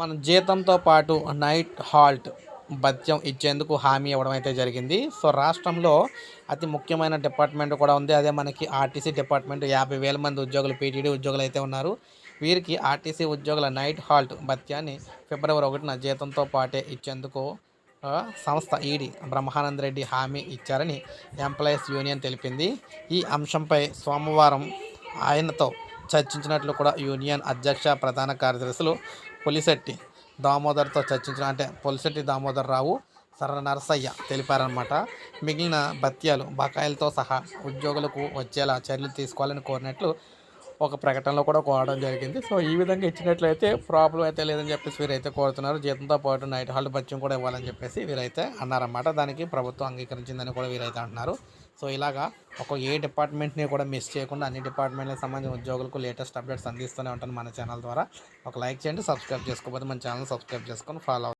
మన జీతంతో పాటు నైట్ హాల్ట్ భత్యం ఇచ్చేందుకు హామీ ఇవ్వడం అయితే జరిగింది. సో రాష్ట్రంలో అతి ముఖ్యమైన డిపార్ట్మెంట్ కూడా ఉంది. అదే మనకి ఆర్టీసీ డిపార్ట్మెంట్. యాభై వేల మంది ఉద్యోగులు పీటీడీ ఉద్యోగులు అయితే ఉన్నారు. వీరికి ఆర్టీసీ ఉద్యోగుల నైట్ హాల్ట్ భత్యాన్ని ఫిబ్రవరి ఒకటిన జీతంతో పాటే ఇచ్చేందుకు సంస్థ ఈడీ బ్రహ్మానంద రెడ్డి హామీ ఇచ్చారని ఎంప్లాయీస్ యూనియన్ తెలిపింది. ఈ అంశంపై సోమవారం ఆయనతో చర్చించినట్లు కూడా యూనియన్ అధ్యక్ష ప్రధాన కార్యదర్శులు పులిశెట్టి దామోదర్తో చర్చించిన అంటే పులిశెట్టి దామోదర్ రావు సర్ర నరసయ్య తెలిపారనమాట మిగిలిన భత్యాలు బకాయిలతో సహా ఉద్యోగులకు వచ్చేలా చర్యలు తీసుకోవాలని కోరినట్లు ఒక ప్రకటనలో కూడా కోరడం జరిగింది. సో ఈ విధంగా ఇచ్చినట్లయితే ప్రాబ్లం అయితే లేదని చెప్పేసి వీరైతే కోరుతున్నారు. జీతంతో పాటు నైట్ హాల్ట్ బత్యం కూడా ఇవ్వాలని చెప్పేసి వీరైతే అన్నారన్నమాట. దానికి ప్రభుత్వం అంగీకరించిందని కూడా వీరైతే అంటున్నారు. సో ఇలాగా ఒక ఏ డిపార్ట్మెంట్ని కూడా మిస్ చేయకుండా అన్ని డిపార్ట్మెంట్లకు సంబంధించిన ఉద్యోగులకు లేటెస్ట్ అప్డేట్స్ అందిస్తూనే ఉంటాను మన ఛానల్ ద్వారా. ఒక లైక్ చేయండి సబ్స్క్రైబ్ చేసుకోకపోతే మన ఛానల్ సబ్స్క్రైబ్ చేసుకొని ఫాలో